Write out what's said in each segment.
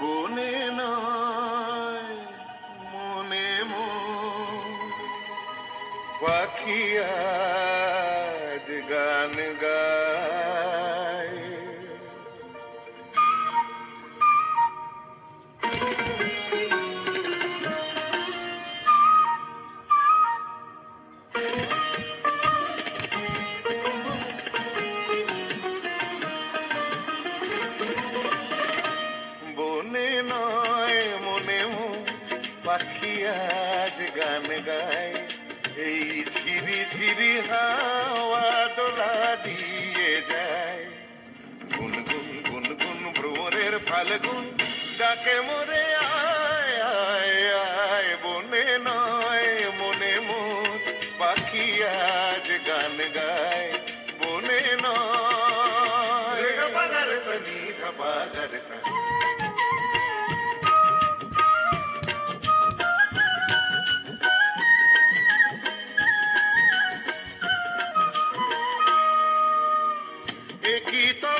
বনে নয় মনে পাখি গান গায়। বনে পাখি আজ গান গায়। এই ঝিরি ঝিরি হাওয়া দোলা দিয়ে যায়। গুন গুন গুন গুন ভ্রমরের ফাল্গুন ডাকে মরে, আয় আয় আয়, বনে নয়, মনে মন। পাখি আজ গান গায়, বনে নয়। পাগার তনি পাগার তনি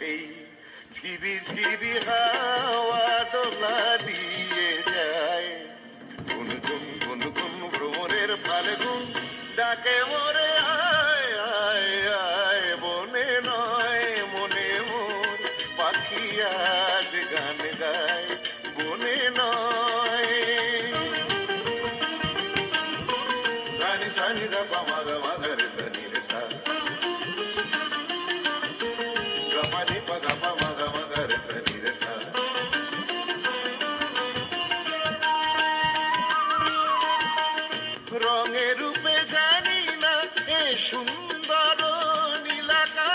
এই ঝিরি ঝিরি হাওয়া দোলা দিয়ে যায়। গুন গুন গুন গুন ভ্রমরের ফাল্গুন ডাকে মরে আয় আয় আয়, বনে নয়, মনে মন পাখি আজ গান গায়। রঙে রূপে জানি না এ সুন্দর নীলাকা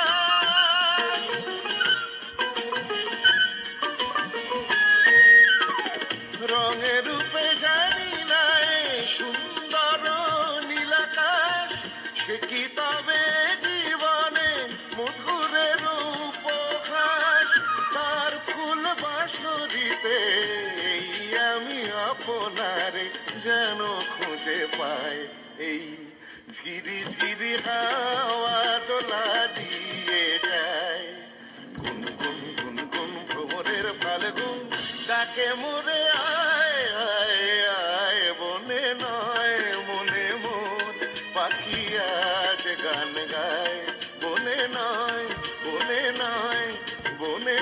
রঙে রূপে জানি না সুন্দর নীলাকাশ সে কি জীবনে মধুরের উপহাস? তার ফুল বাসরিতে আপনারে যেন খুঁজে পায় এই ঝিরি ঝিরি হাওয়া দোলা দিয়ে যায়। গুন গুন গুন গুন ভ্রমরের ফাল্গুন ডাকে, মোরে আয় আয় আয়, বনে নয়, মনে মন। পাখি আজ গান গায়, বনে নয় বনে নয়, বনে